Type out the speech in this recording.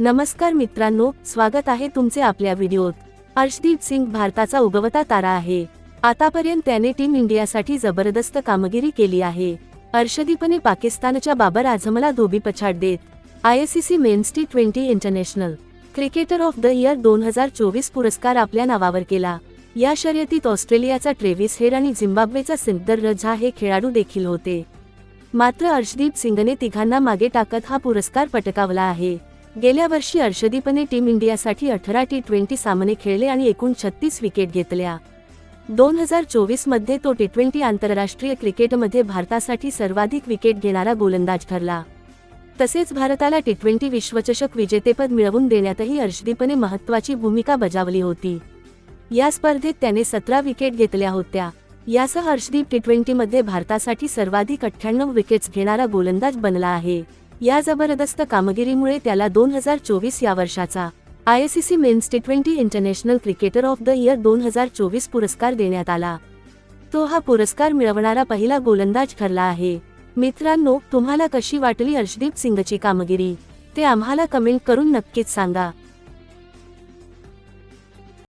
नमस्कार मित्रांनो स्वागत आहे तुमचे आपल्या व्हिडिओत. अर्शदीप सिंग भारताचा उगवता तारा आहे. आतापर्यंत त्याने टीम इंडियासाठी जबरदस्त कामगिरी केली आहे. अर्शदीपने पाकिस्तानच्या बाबर आझमला धोबी पछाड देत ICC men's T twenty international cricketer of the year दोन हजार चोवीस पुरस्कार आपल्या नावावर केला. या शर्यतीत ऑस्ट्रेलियाचा ट्रेव्हिस हेर आणि झिम्बाब्वेचा सिंदर रझा हे खेळाडू देखील होते. मात्र अर्शदीप सिंगने तिघांना मागे टाकत हा पुरस्कार पटकावला आहे. गेल्या वर्षी अर्षदीपने टीम इंडियासाठी अठरा टी ट्वेंटी सामने खेळले आणि एकूण छत्तीस विकेट घेतल्या. दोन हजार चोवीसमध्ये तो टी ट्वेंटी आंतरराष्ट्रीय क्रिकेटमध्ये भारतासाठी सर्वाधिक विकेट घेणारा गोलंदाज ठरला. तसेच भारताला टी ट्वेंटी विश्वचषक विजेतेपद मिळवून देण्यातही अर्षदीपने महत्त्वाची भूमिका बजावली होती. या स्पर्धेत त्याने सतरा विकेट घेतल्या होत्या. यासह हर्षदीप टी ट्वेंटीमध्ये भारतासाठी सर्वाधिक अठ्ठ्याण्णव विकेट्स घेणारा गोलंदाज बनला आहे. या जबरदस्त कामगिरीमुळे त्याला दोन हजार चोवीस या वर्षाचा ICC men's T twenty international cricketer of the year दोन हजार चोवीस पुरस्कार देण्यात आला. तो हा पुरस्कार मिळवणारा पहिला गोलंदाज ठरला आहे. मित्रांनो तुम्हाला कशी वाटली हर्षदीप सिंगची कामगिरी? ते आम्हाला कमेंट करून नक्कीच सांगा.